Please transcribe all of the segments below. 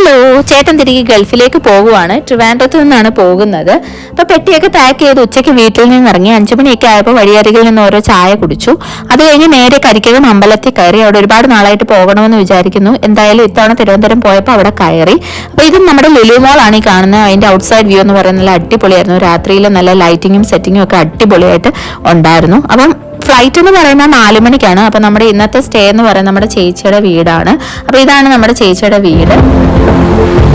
Hello ചേട്ടൻ തിരികെ ഗൾഫിലേക്ക് പോകുവാണ്. ട്രിവാൻഡ്രത്ത് നിന്നാണ് പോകുന്നത്. അപ്പൊ പെട്ടിയൊക്കെ പാക്ക് ചെയ്ത് ഉച്ചയ്ക്ക് വീട്ടിൽ നിന്ന് ഇറങ്ങി അഞ്ചു മണിയൊക്കെ ആയപ്പോൾ വഴിയരികിൽ നിന്ന് ഓരോ ചായ കുടിച്ചു. അത് കഴിഞ്ഞ് നേരെ കരിക്കകം അമ്പലത്തിൽ കയറി അവിടെ ഒരുപാട് നാളായിട്ട് പോകണമെന്ന് വിചാരിക്കുന്നു. എന്തായാലും ഇത്തവണ തിരുവനന്തപുരം പോയപ്പോൾ അവിടെ കയറി. അപ്പൊ ഇത് നമ്മുടെ ലുലു മോൾ ആണ് ഈ കാണുന്നത് അതിന്റെ ഔട്ട്സൈഡ് വ്യൂ എന്ന് പറയുന്നത് നല്ല അടിപൊളിയായിരുന്നു. രാത്രിയിൽ നല്ല ലൈറ്റിങ്ങും സെറ്റിങ്ങും ഒക്കെ അടിപൊളിയായിട്ട് ഉണ്ടായിരുന്നു. അപ്പം ഫ്ലൈറ്റ് എന്ന് പറയുന്നത് നാല് മണിക്കാണ്. അപ്പൊ നമ്മുടെ ഇന്നത്തെ സ്റ്റേ എന്ന് പറയുന്നത് നമ്മുടെ ചേച്ചിയുടെ വീടാണ്. അപ്പൊ ഇതാണ് നമ്മുടെ ചേച്ചിയുടെ വീട്. അപ്പോൾ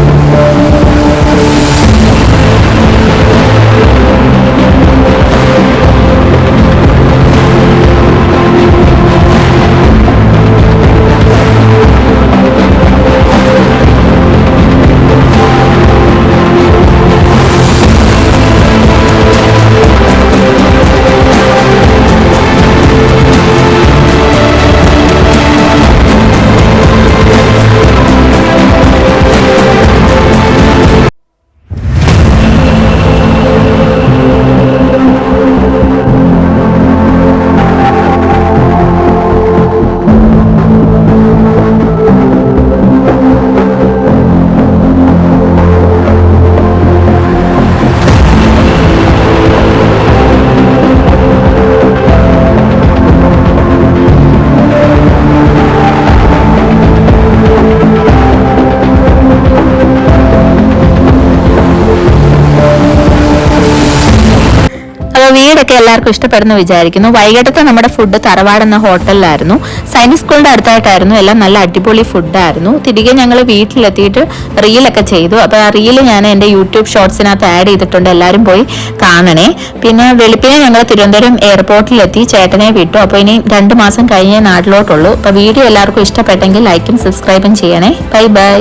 വീടൊക്കെ എല്ലാവർക്കും ഇഷ്ടപ്പെടുന്നു വിചാരിക്കുന്നു. വൈകിട്ടത്തെ നമ്മുടെ ഫുഡ് തറവാട് എന്ന ഹോട്ടലിലായിരുന്നു. സൈനിക് സ്കൂളിന്റെ അടുത്തായിട്ടായിരുന്നു എല്ലാം നല്ല അടിപൊളി ഫുഡായിരുന്നു തിരികെ ഞങ്ങൾ വീട്ടിലെത്തിയിട്ട് റീലൊക്കെ ചെയ്തു. അപ്പോൾ ആ റീൽ ഞാൻ എന്റെ യൂട്യൂബ് ഷോർട്സിനകത്ത് ആഡ് ചെയ്തിട്ടുണ്ട്. എല്ലാവരും പോയി കാണണേ. പിന്നെ വെളുപ്പിനെ ഞങ്ങൾ തിരുവനന്തപുരം എയർപോർട്ടിലെത്തി. ചേട്ടനെ വിട്ടു. അപ്പോൾ ഇനി രണ്ട് മാസം കഴിഞ്ഞേ നാട്ടിലോട്ടുള്ളൂ. അപ്പോൾ വീഡിയോ എല്ലാവർക്കും ഇഷ്ടപ്പെട്ടെങ്കിൽ ലൈക്കും സബ്സ്ക്രൈബും ചെയ്യണേ. Bye bye